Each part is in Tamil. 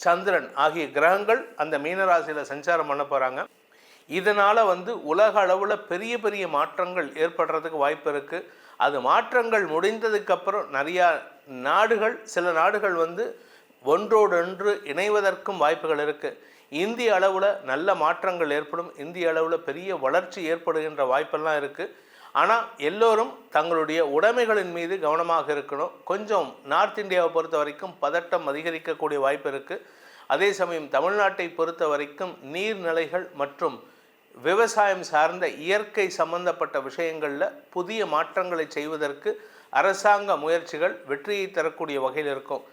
சந்திரன் ஆகிய கிரகங்கள் அந்த மீனராசியில் சஞ்சாரம் பண்ண போகிறாங்க இதனால் வந்து உலக அளவில் பெரிய பெரிய மாற்றங்கள் ஏற்படுறதுக்கு வாய்ப்பு இருக்குது அது மாற்றங்கள் முடிந்ததுக்கப்புறம் நிறையா நாடுகள் சில நாடுகள் வந்து ஒன்றோடொன்று இணைவதற்கும் வாய்ப்புகள் இருக்குது இந்திய அளவில் நல்ல மாற்றங்கள் ஏற்படும். இந்திய அளவில் பெரிய வளர்ச்சி ஏற்படுகின்ற வாய்ப்பெல்லாம் இருக்குது ஆனால் எல்லோரும் தங்களுடைய உடைமைகளின் மீது கவனமாக இருக்கணும். கொஞ்சம் நார்த் இந்தியாவை பொறுத்த வரைக்கும் பதட்டம் அதிகரிக்கக்கூடிய வாய்ப்பு இருக்குது அதே சமயம் தமிழ்நாட்டை பொறுத்த வரைக்கும் நீர்நிலைகள் மற்றும் விவசாயம் சார்ந்த இயற்கை சம்பந்தப்பட்ட விஷயங்களில் புதிய மாற்றங்களை செய்வதற்கு அரசாங்க முயற்சிகள் வெற்றியை தரக்கூடிய வகையில் இருக்கும்.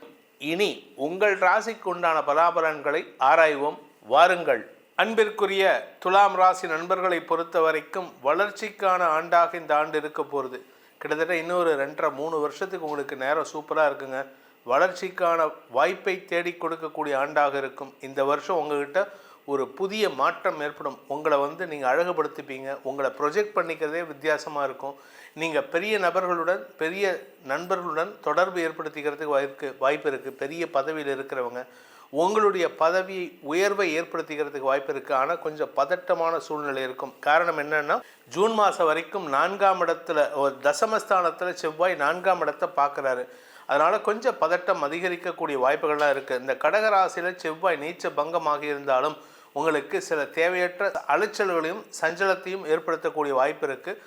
இனி உங்கள் ராசிக்கு உண்டான பலாபலன்களை ஆராய்வோம். வாருங்கள். அன்பிற்குரிய துலாம் ராசி நண்பர்களை பொறுத்த வரைக்கும் வளர்ச்சிக்கான ஆண்டாக இந்த ஆண்டு இருக்க போகிறது கிட்டத்தட்ட இன்னொரு ரெண்டரை மூணு வருஷத்துக்கு உங்களுக்கு நேரம் சூப்பராக இருக்குங்க. வளர்ச்சிக்கான வாய்ப்பை தேடி கொடுக்கக்கூடிய ஆண்டாக இருக்கும். இந்த வருஷம் உங்ககிட்ட ஒரு புதிய மாற்றம் ஏற்படும். உங்களை வந்து நீங்கள் அழகுபடுத்திப்பீங்க. உங்களை ப்ரொஜெக்ட் பண்ணிக்கிறதே வித்தியாசமாக இருக்கும். நீங்கள் பெரிய நபர்களுடன் பெரிய நண்பர்களுடன் தொடர்பு ஏற்படுத்திக்கிறதுக்கு வாய்ப்பு வாய்ப்பு இருக்குது பெரிய பதவியில் இருக்கிறவங்க உங்களுடைய பதவி உயர்வை ஏற்படுத்திக்கிறதுக்கு வாய்ப்பு இருக்குது ஆனால் கொஞ்சம் பதட்டமான சூழ்நிலை இருக்கும். காரணம் என்னென்னா ஜூன் மாதம் வரைக்கும் நான்காம் இடத்துல தசமஸ்தானத்தில் செவ்வாய் நான்காம் இடத்தை பார்க்குறாரு. அதனால் கொஞ்சம் பதட்டம் அதிகரிக்கக்கூடிய வாய்ப்புகள்லாம் இருக்குது இந்த கடகராசியில் செவ்வாய் நீச்ச பங்கமாக இருந்தாலும் உங்களுக்கு சில தேவையற்ற அலைச்சல்களையும் சஞ்சலத்தையும் ஏற்படுத்தக்கூடிய வாய்ப்பு இருக்குது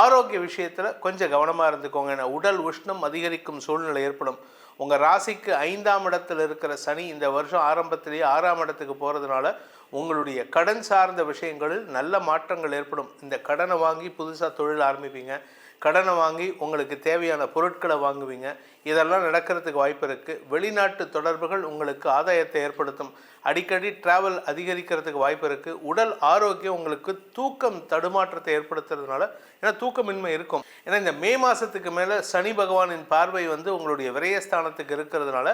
ஆரோக்கிய விஷயத்தில் கொஞ்சம் கவனமாக இருந்துக்கோங்க. ஏன்னா உடல் உஷ்ணம் அதிகரிக்கும் சூழ்நிலை ஏற்படும். உங்கள் ராசிக்கு ஐந்தாம் இடத்தில் இருக்கிற சனி இந்த வருஷம் ஆரம்பத்திலேயே ஆறாம் இடத்துக்கு போகிறதுனால உங்களுடைய கடன் சார்ந்த விஷயங்களில் நல்ல மாற்றங்கள் ஏற்படும். இந்த கடனை வாங்கி புதுசாக தொழில் ஆரம்பிப்பீங்க. கடனை வாங்கி உங்களுக்கு தேவையான பொருட்களை வாங்குவீங்க. இதெல்லாம் நடக்கிறதுக்கு வாய்ப்பு இருக்குது வெளிநாட்டு தொடர்புகள் உங்களுக்கு ஆதாயத்தை ஏற்படுத்தும். அடிக்கடி டிராவல் அதிகரிக்கிறதுக்கு வாய்ப்பு இருக்குது உடல் ஆரோக்கியம் உங்களுக்கு தூக்கம் தடுமாற்றத்தை ஏற்படுத்துறதுனால ஏன்னா தூக்கமின்மை இருக்கும். ஏன்னா இந்த மே மாதத்துக்கு மேலே சனி பகவானின் பார்வை வந்து உங்களுடைய விரயஸ்தானத்துக்கு இருக்கிறதுனால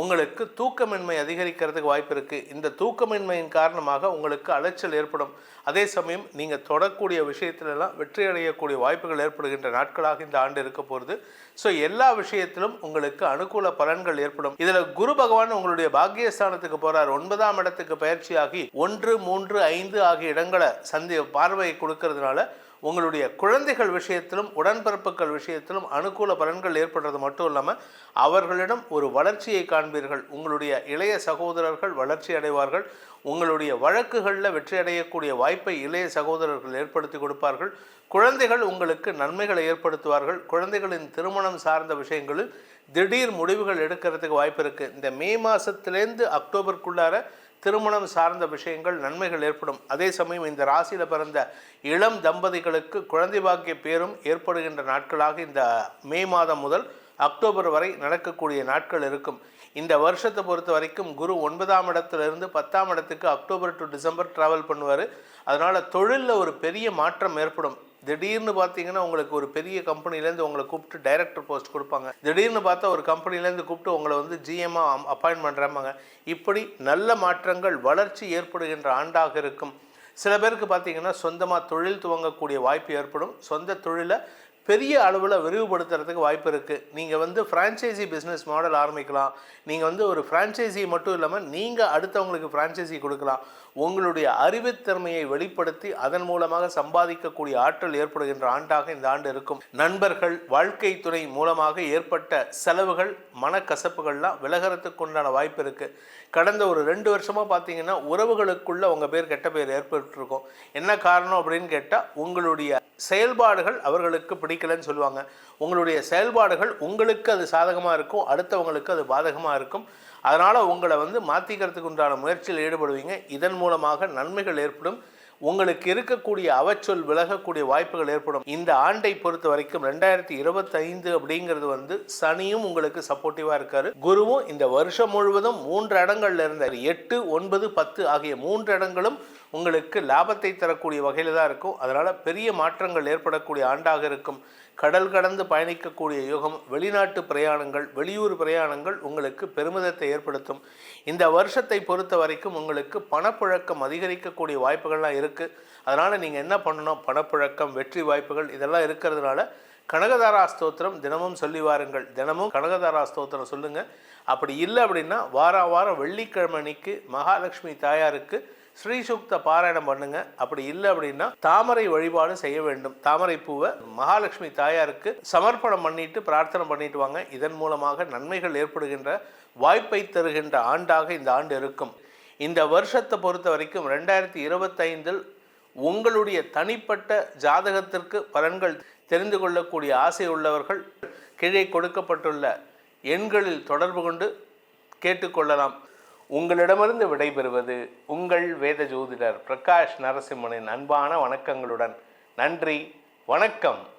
உங்களுக்கு தூக்கமின்மை அதிகரிக்கிறதுக்கு வாய்ப்பு இருக்குது இந்த தூக்கமின்மையின் காரணமாக உங்களுக்கு அலைச்சல் ஏற்படும். அதே சமயம் நீங்கள் தொடக்கூடிய விஷயத்திலெல்லாம் வெற்றி அடையக்கூடிய வாய்ப்புகள் ஏற்படுகின்ற நாட்களாக இந்த ஆண்டு இருக்க போகிறது ஸோ எல்லா விஷயத்திலும் உங்களுக்கு அனுகூல பலன்கள் ஏற்படும். இதில் குரு பகவான் உங்களுடைய பாக்கியஸ்தானத்துக்கு போகிறார் ஒன்பதாம் இடத்துக்கு பயிற்சியாகி ஒன்று மூன்று ஐந்து ஆகிய இடங்களை சந்தி பார்வையை கொடுக்கறதுனால உங்களுடைய குழந்தைகள் விஷயத்திலும் உடன்பிறப்புகள் விஷயத்திலும் அனுகூல பலன்கள் ஏற்படுறது மட்டும் இல்லாமல் அவர்களிடம் ஒரு வளர்ச்சியை காண்பீர்கள். உங்களுடைய இளைய சகோதரர்கள் வளர்ச்சி அடைவார்கள். உங்களுடைய வழக்குகளில் வெற்றி அடையக்கூடிய வாய்ப்பை இளைய சகோதரர்கள் ஏற்படுத்தி கொடுப்பார்கள். குழந்தைகள் உங்களுக்கு நன்மைகளை ஏற்படுத்துவார்கள். குழந்தைகளின் திருமணம் சார்ந்த விஷயங்களில் திடீர் முடிவுகள் எடுக்கிறதுக்கு வாய்ப்பு இருக்குது இந்த மே மாதத்துலேருந்து அக்டோபருக்குள்ளார திருமணம் சார்ந்த விஷயங்கள் நன்மைகள் ஏற்படும். அதே சமயம் இந்த ராசியில் பிறந்த இளம் தம்பதிகளுக்கு குழந்தை பாக்கிய பேரும் ஏற்படுகின்ற நாட்களாக இந்த மே மாதம் முதல் அக்டோபர் வரை நடக்கக்கூடிய நாட்கள் இருக்கும். இந்த வருஷத்தை பொறுத்த வரைக்கும் குரு ஒன்பதாம் இடத்துலேருந்து பத்தாம் இடத்துக்கு அக்டோபர் டு டிசம்பர் ட்ராவல் பண்ணுவார். அதனால் தொழிலில் ஒரு பெரிய மாற்றம் ஏற்படும். திடீர்னு பார்த்தீங்கன்னா உங்களுக்கு ஒரு பெரிய கம்பெனிலேருந்து உங்களை கூப்பிட்டு டைரக்டர் போஸ்ட் கொடுப்பாங்க. திடீர்னு பார்த்தா ஒரு கம்பெனிலேருந்து கூப்பிட்டு உங்களை வந்து ஜிஎம்மாக அப்பாயின்ட் பண்ணுறாங்க இப்படி நல்ல மாற்றங்கள் வளர்ச்சி ஏற்படுகின்ற ஆண்டாக இருக்கும். சில பேருக்கு பார்த்தீங்கன்னா சொந்தமாக தொழில் துவங்கக்கூடிய வாய்ப்பு ஏற்படும். சொந்த தொழிலை பெரிய அளவில் விரிவுபடுத்துறதுக்கு வாய்ப்பு இருக்குது நீங்கள் வந்து ஃப்ரான்ச்சைசி பிஸ்னஸ் மாடல் ஆரம்பிக்கலாம். நீங்கள் வந்து ஒரு ஃப்ரான்ச்சைசி மட்டும் இல்லாமல் நீங்கள் அடுத்தவங்களுக்கு ஃப்ரான்ச்சைசி கொடுக்கலாம். உங்களுடைய அறிவுத்திறமையை வெளிப்படுத்தி அதன் மூலமாக சம்பாதிக்கக்கூடிய ஆற்றல் ஏற்படுகின்ற ஆண்டாக இந்த ஆண்டு இருக்கும். நண்பர்கள் வாழ்க்கை துறை மூலமாக ஏற்பட்ட செலவுகள் மனக்கசப்புகள்லாம் விலகிறதுக்கு உண்டான வாய்ப்பு இருக்குது கடந்த ஒரு ரெண்டு வருஷமாக பார்த்தீங்கன்னா உறவுகளுக்குள்ளே உங்கள் பேர் கெட்ட பேர் ஏற்பட்டுருக்கும். என்ன காரணம் அப்படின்னு கேட்டால் உங்களுடைய செயல்பாடுகள் அவர்களுக்கு பிடிக்கலன்னு சொல்லுவாங்க. உங்களுடைய செயல்பாடுகள் உங்களுக்கு அது சாதகமாக இருக்கும் அடுத்தவங்களுக்கு அது பாதகமாக இருக்கும். அதனால் உங்களை வந்து மாற்றிக்கிறதுக்கு உண்டான முயற்சியில் ஈடுபடுவீங்க. இதன் மூலமாக நன்மைகள் ஏற்படும். உங்களுக்கு இருக்கக்கூடிய அவச்சொல் விலகக்கூடிய வாய்ப்புகள் ஏற்படும். இந்த ஆண்டை பொறுத்த வரைக்கும் ரெண்டாயிரத்தி இருபத்தைந்து அப்படிங்கிறது வந்து சனியும் உங்களுக்கு சப்போர்ட்டிவாக இருக்காரு. குருவும் இந்த வருஷம் முழுவதும் மூன்று இடங்கள்ல இருந்தார். எட்டு ஒன்பது பத்து ஆகிய மூன்று இடங்களும் உங்களுக்கு லாபத்தை தரக்கூடிய வகையில் தான் இருக்கும். அதனால் பெரிய மாற்றங்கள் ஏற்படக்கூடிய ஆண்டாக இருக்கும். கடல் கடந்து பயணிக்கக்கூடிய யுகம் வெளிநாட்டு பிரயாணங்கள் வெளியூர் பிரயாணங்கள் உங்களுக்கு பெருமிதத்தை ஏற்படுத்தும். இந்த வருஷத்தை பொறுத்த வரைக்கும் உங்களுக்கு பணப்புழக்கம் அதிகரிக்கக்கூடிய வாய்ப்புகள்லாம் இருக்குது அதனால் நீங்கள் என்ன பண்ணணும்? பணப்புழக்கம் வெற்றி வாய்ப்புகள் இதெல்லாம் இருக்கிறதுனால கனகதாரா ஸ்தோத்திரம் தினமும் சொல்லி வாருங்கள். தினமும் கனகதாரா ஸ்தோத்திரம் சொல்லுங்கள் அப்படி இல்லை அப்படின்னா வாரம் வாரம் வெள்ளிக்கிழமை அன்னைக்கு மகாலட்சுமி தாயாருக்கு ஸ்ரீசுக்த பாராயணம் பண்ணுங்க. அப்படி இல்லை அப்படின்னா தாமரை வழிபாடு செய்ய வேண்டும். தாமரை பூவை மகாலட்சுமி தாயாருக்கு சமர்ப்பணம் பண்ணிட்டு பிரார்த்தனை பண்ணிட்டு வாங்க. இதன் மூலமாக நன்மைகள் ஏற்படுகின்ற வாய்ப்பை தருகின்ற ஆண்டாக இந்த ஆண்டு இருக்கும். இந்த வருஷத்தை பொறுத்த வரைக்கும் ரெண்டாயிரத்தி இருபத்தைந்தில் உங்களுடைய தனிப்பட்ட ஜாதகத்திற்கு பலன்கள் தெரிந்து கொள்ளக்கூடிய ஆசை உள்ளவர்கள் கீழே கொடுக்கப்பட்டுள்ள எண்களில் தொடர்பு கொண்டு கேட்டுக்கொள்ளலாம். உங்களிடமிருந்து விடைபெறுவது உங்கள் வேத ஜோதிடர் பிரகாஷ் நரசிம்மனின் அன்பான வணக்கங்களுடன். நன்றி வணக்கம்.